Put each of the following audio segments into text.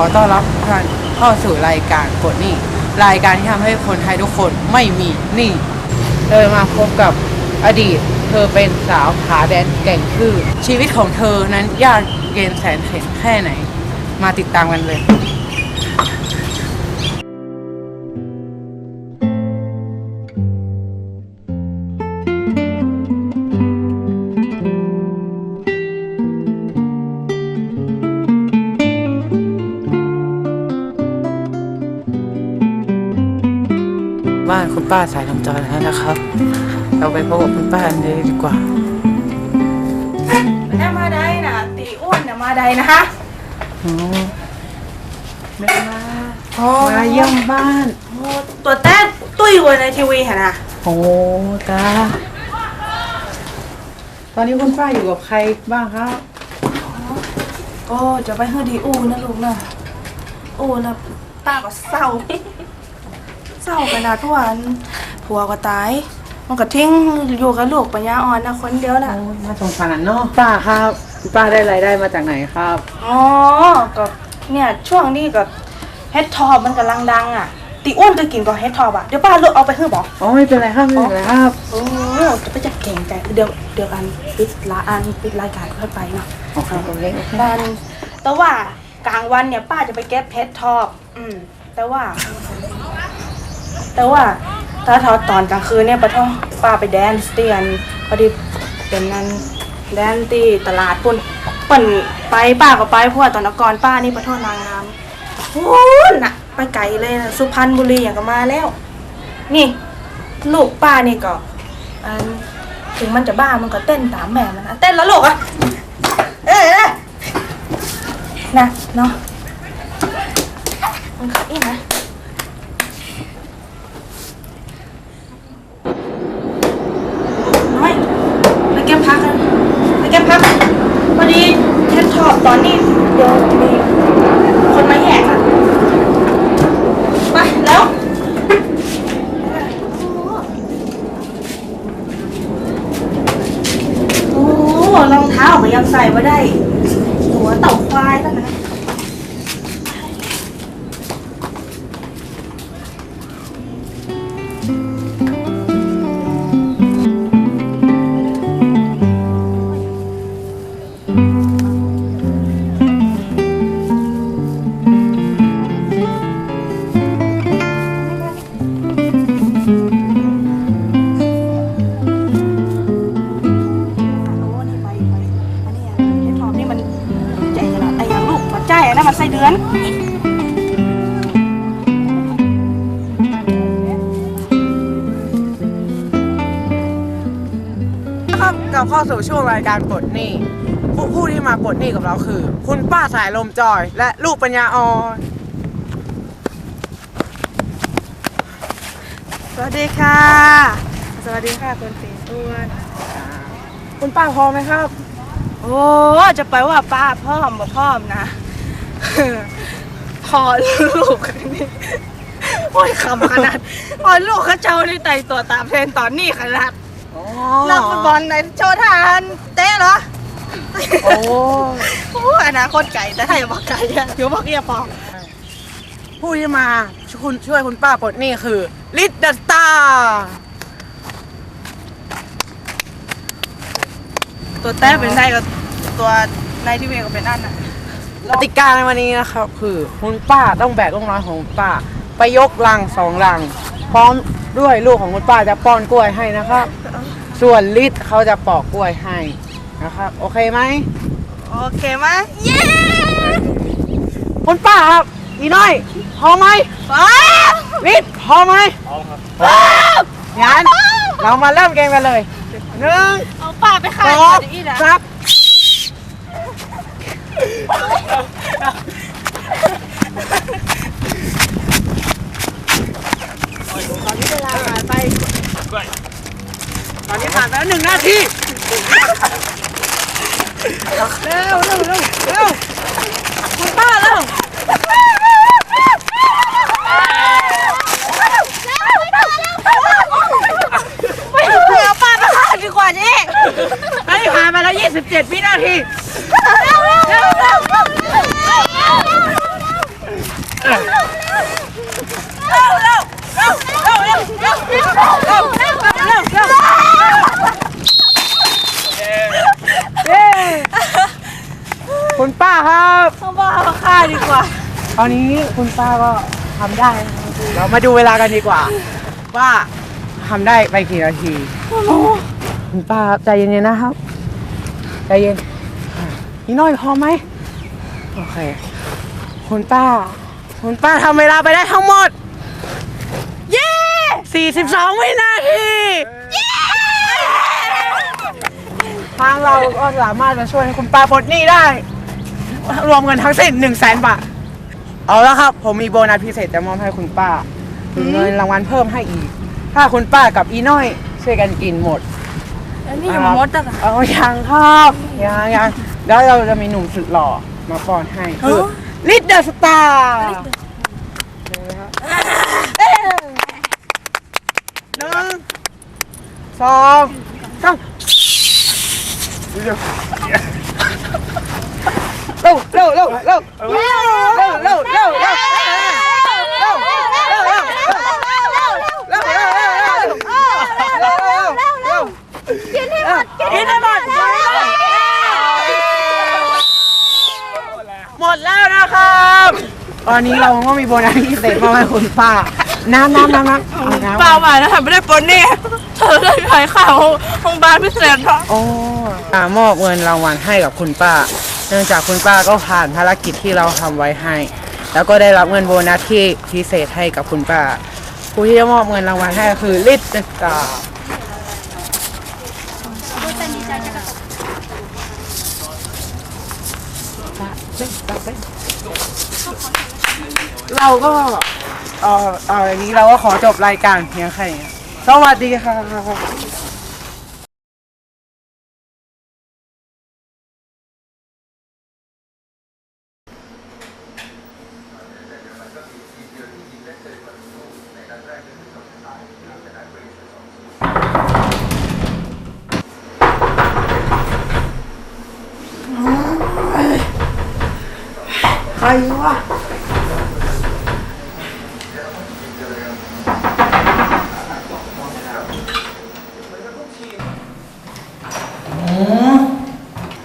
อต้อนรับท่านเข้าสู่รายการกดหนี้รายการที่ทำให้คนไทยทุกคนไม่มีหนี้เลยมาพบกับอดีต เธอเป็นสาวขาแดนแก่งคือ ชีวิตของเธอนั้นยากเย็นแสนเข็ญแค่ไหน มาติดตามกันเลย ป้าสายลำจอยแล้วนะครับ เราไปพบกับคุณป้ากันเลยดีกว่าแม่มาได้นะตีอ้วนนะมาได้นะคะอ๋อเดินมามาเยี่ยมบ้านโอ้ตัวแต้ตุ้ยวันในทีวีเห็นนะโอ้ตาตอนนี้คุณป้าอยู่กับใครบ้างครับโอ้จะไปเฮือดีอูนะลูกนะอูนะตาก็เศร้า เศร้าขนาดทุกวันผัวก็ตาย มันก็ทิ้งอยู่กับลูกปัญญาอ่อนนะคนเดียวน่ะโอ้ยน่าสงสารเนาะป้าครับคุณป้าได้รายได้มาจากไหนครับ อ๋อ ก็เนี่ยช่วงนี้ก็เฮดทอปมันกำลังดังอะตีอ้วนจะกินก็เฮดทอปอะ เดี๋ยวป้าลูกเอาไปเฮือบอกอ๋อไม่เป็นไรครับไม่เป็นไรครับโอ้จะไปจัดเก่งใจเดี๋ยวเดี๋ยวอันปิดละอันปิดรายการค่อยไปเนาะโอเคโอเคโอเคบ้านแต่ว่ากลางวันเนี่ยป้าจะไปเก็บเพชรทอบ อืม แต่ว่า แต่ว่าถ้าทอตอนกลางคืนเนี่ยปะท้อป้าไปแดนซ์เตียนพอดีเป็นนั้นแดนซ์ที่ตลาดปุ่นเปิ่นไปป้าก็ไปเพราะว่าตอนนกรป้านี่ปะท้อนางงามโอ้น่ะไปไกลเลยนะสุพรรณบุรีอย่างก็มาแล้ว นี่ ลูกป้านี่ก็อันถึงมันจะบ้ามันก็เต้นตามแม่มันนะเต้นแล้วลูกอะเอ้ยเอ้ยนะเนาะมันขับอีกนะน้อยไปเก็บพักกันไปเก็บพักพอดีเทปทอบ ตอนนี้เดี๋ยวมีคนมาแหกอะไปแล้วโอ้รองเท้าก็ยังใส่มาได้ หัวเต่าควายตั้งนะ ส้เดือนครับกลับเข้าสู่ช่วงรายการปลดหนี้ผู้ผู้ที่มาปลดหนี้กับเราคือ คุณป้าสายลมจอย และลูกปัญญาอ่อนสวัสดีค่ะ สวัสดีค่ะคุณสีอ้วน คุณป้าพอไหมครับ โอ้จะไปว่าป้าพ่อมบ่พ่อมนะ พอลูกนี่โอ้ยคำขนาดพอลูกเขาเจ้าในไต่ตัวตามเพลนตอนนี้ขนาดอ๋อนักฟุตบอลในโชว์ทานเต้เหรอ โอ้โอ้อนาคตไก่แต่ถ้าอย่าบอกไก่อะเดี๋ยวบอกอย่าปองผู้ที่มาช่วยคุณช่วยคุณป้าปลดหนี้คือลิดดัตตาตัวแต้เป็นได้กับตัวในที่เวก็เป็นนั่นน่ะ กติกาในวันนี้นะครับ คือคุณป้าต้องแบกลูกน้อยของคุณป้า ไปยกลังสองลัง พร้อมด้วยลูกของคุณป้าจะป้อนกล้วยให้นะครับ ส่วนลิดเขาจะปอกกล้วยให้นะครับ โอเคไหมโอเคไหมเย้คุณป้าครับอีน้อยพอไหมว้าวลิดพอไหมพร้อมครับงั้นเรามาเริ่มเกมกันเลยหนึ่งเอาป้าไปสขายอง ตอนนี้เวลาผ่านไป ตอนนี้ผ่านไปแล้วหนึ่งนาทีเร็วเร็วเร็วคุณต้าเร็วคุณป้าเร็วไปหาป้าประหลาดดีกว่านี้ามาแล้ว 27 วินาที เย้คุณป้าครับ ต้องบอกเอาค่าดีกว่า ตอนนี้คุณป้าก็ทำได้นะครับเรามาดูเวลากันดีกว่า ว่าทำได้ไปกี่นาที คุณป้าใจเย็นๆนะครับ ใจเย็นนี่น้อยพอไหมโอเคคุณป้า คุณป้าทำเวลาไปได้ทั้งหมด เย้สี่สิบสองวินาทีทางเราก็สามารถมาช่วยให้คุณป้าปลดหนี้ได้ รวมเงินทั้งสิ้นหนึ่งแสนบาท เอาละครับ ผมมีโบนัสพิเศษจะมอบให้คุณป้าเงินรางวัลเพิ่มให้อีก ถ้าคุณป้ากับอีน้อยช่วยกันกินหมด แล้วนี่ยังมดอะเอายังครับยังยังแล้วเราจะมีหนุ่มสุดหล่อมาป้อนให้คือลิดเดอร์สตาร์หนึ่งสองสามเร็วเร็วเร็วเร็ว ตอนนี้เราก็มีโบนัสพิเศษมาให้คุณป้า น้ำน้ำน้ำน้ำเอาน้ำเปล่าหมายนะทำไม่ได้ปนนี่เธอได้ขายข่าวโรงพยาบาลพิเศษค่ะโอ้อ่ามอบเงินรางวัลให้กับคุณป้า เนื่องจากคุณป้าก็ผ่านภารกิจที่เราทำไว้ให้ แล้วก็ได้รับเงินโบนัสที่พิเศษให้กับคุณป้า ผู้ที่จะมอบเงินรางวัลให้ก็คือลิศตาเเราก็เอ่อเอ่ออย่างนี้เราก็ขอจบรายการเพียงแค่นี้สวัสดีค่ะใครวะ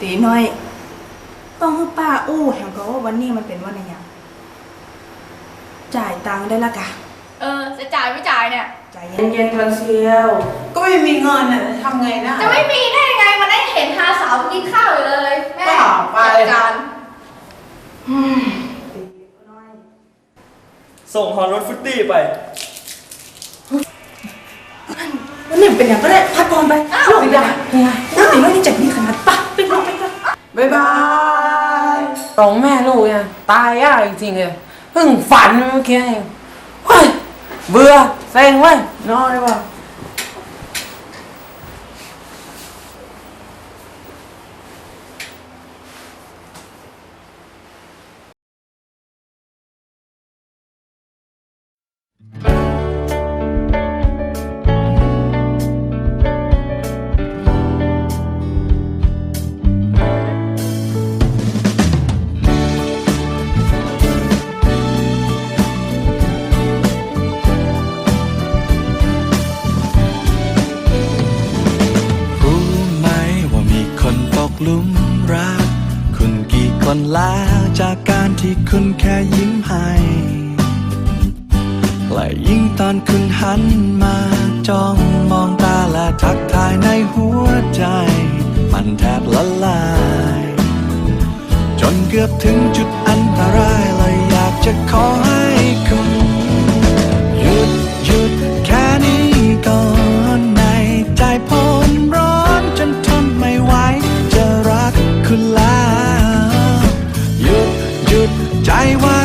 ตีน้อย ต้องให้ป้าอู้แห่งเพราะ ว่าวันนี้มันเป็นวันอะไรอย่างจ่ายตังค์ได้ละกะเออ จะจ่ายไม่จ่ายเนี่ยใจเย็นๆก่อนเชียว ก็ไม่มีเงินอะทำไงได้จะไม่มีได้ยังไงมันได้เห็นหาสาวกินข้าวอยู่เลยแม่เปล่าไป จัดการส่งฮอนรถฟุตตี้ไป วันนี้เป็นอย่างก็ได้พักก่อนไปลูกอย่าอย่าถ้าตีน้อยนี่ใจดีขนาดปะไป สองแม่ลูกเนี่ยตายยากจริงๆเลยเพิ่งฝันเมื่อกี้เองเฮ้ยเบื่อเซ็งเว้ยนอนเลยว่ะ กี่คนแล้วจากการที่คุณแค่ยิ้มให้และยิ่งตอนคุณหันมาจ้องมองตาและทักทายในหัวใจ มันแทบละลาย จนเกือบถึงจุดอัน จะ